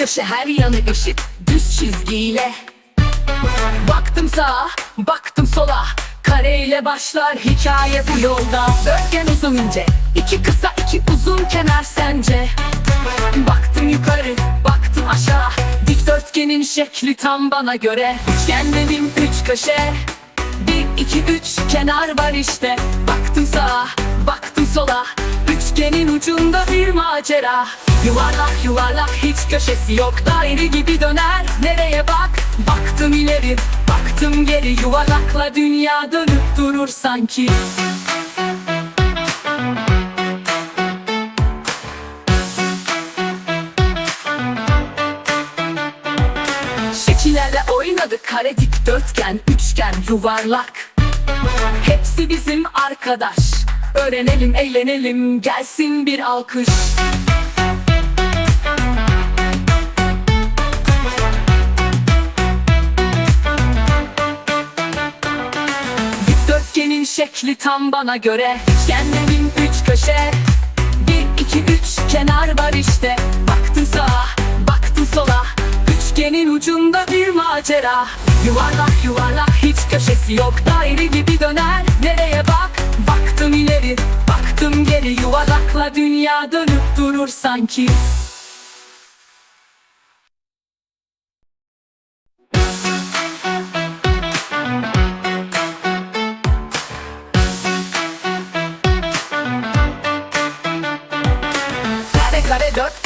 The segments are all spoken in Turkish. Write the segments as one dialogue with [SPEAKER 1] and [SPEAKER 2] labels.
[SPEAKER 1] köşe her yanı eşit. Düz çizgiyle. Baktım sağa, baktım sola. Kareyle başlar hikaye bu yolda. Dörtgen uzun ince, iki kısa iki uzun kenar sence. Baktım yukarı, baktım aşağı. Dikdörtgenin şekli tam bana göre. Üçgen dedim üç köşe. Bir, iki, üç kenar var işte. Baktım sağa, baktım sola. Üçgenin ucunda bir macera Yuvarlak yuvarlak hiç köşesi yok. Daire gibi döner. Nereye bak? Baktım ileri, baktım geri. Yuvarlakla dünya dönüp durur sanki. Şekillerle oynadık. Kare dikdörtgen üçgen yuvarlak. Hepsi bizim arkadaş. Öğrenelim eğlenelim. Gelsin bir alkış Dikdörtgenin şekli tam bana göre. Üçgenlerin üç köşe Bir, iki, üç kenar var işte. Baktın sağa, baktın sola. Üçgenin ucunda bir macera. Yuvarlak yuvarlak hiç köşesi yok. Daire gibi döner nereye bak? Baktım ileri, baktım geri. Yuvarlakla dünya dönüp durur sanki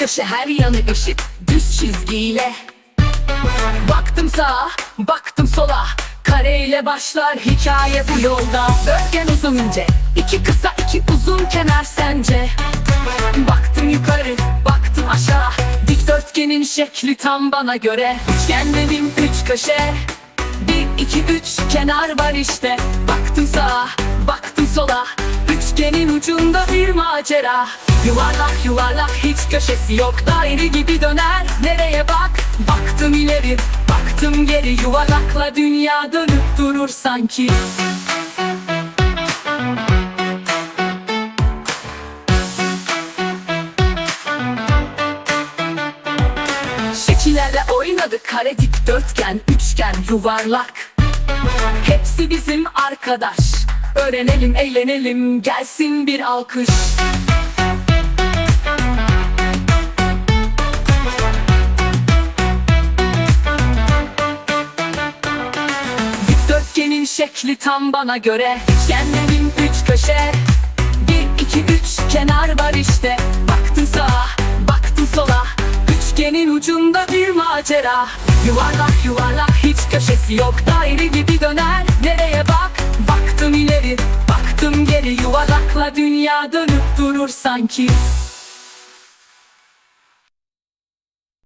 [SPEAKER 1] köşe her yanı eşit düz çizgiyle. Baktım sağa, baktım sola. Kareyle başlar hikaye bu yolda. Dörtgen uzun ince, iki kısa iki uzun kenar sence. Baktım yukarı, baktım aşağı. Dikdörtgenin şekli tam bana göre. Üçgen dedim üç köşe. Bir, iki, üç kenar var işte. Baktım sağa, baktım sola. Üçgenin ucunda bir macera Yuvarlak yuvarlak hiç köşesi yok. Daire gibi döner. Nereye bak? Baktım ileri, baktım geri. Yuvarlakla dünya dönüp durur sanki. Şekillerle oynadık. Kare dikdörtgen üçgen yuvarlak. Hepsi bizim arkadaş. Öğrenelim eğlenelim. Gelsin bir alkış şekli tam bana göre. Üçgenlerin üç köşe. Bir, iki, üç kenar var işte. Baktın sağa, baktın sola. Üçgenin ucunda bir macera. Yuvarlak yuvarlak hiç köşesi yok. Daire gibi döner. Nereye bak? Baktım ileri, baktım geri. Yuvarlakla dünya dönüp durur sanki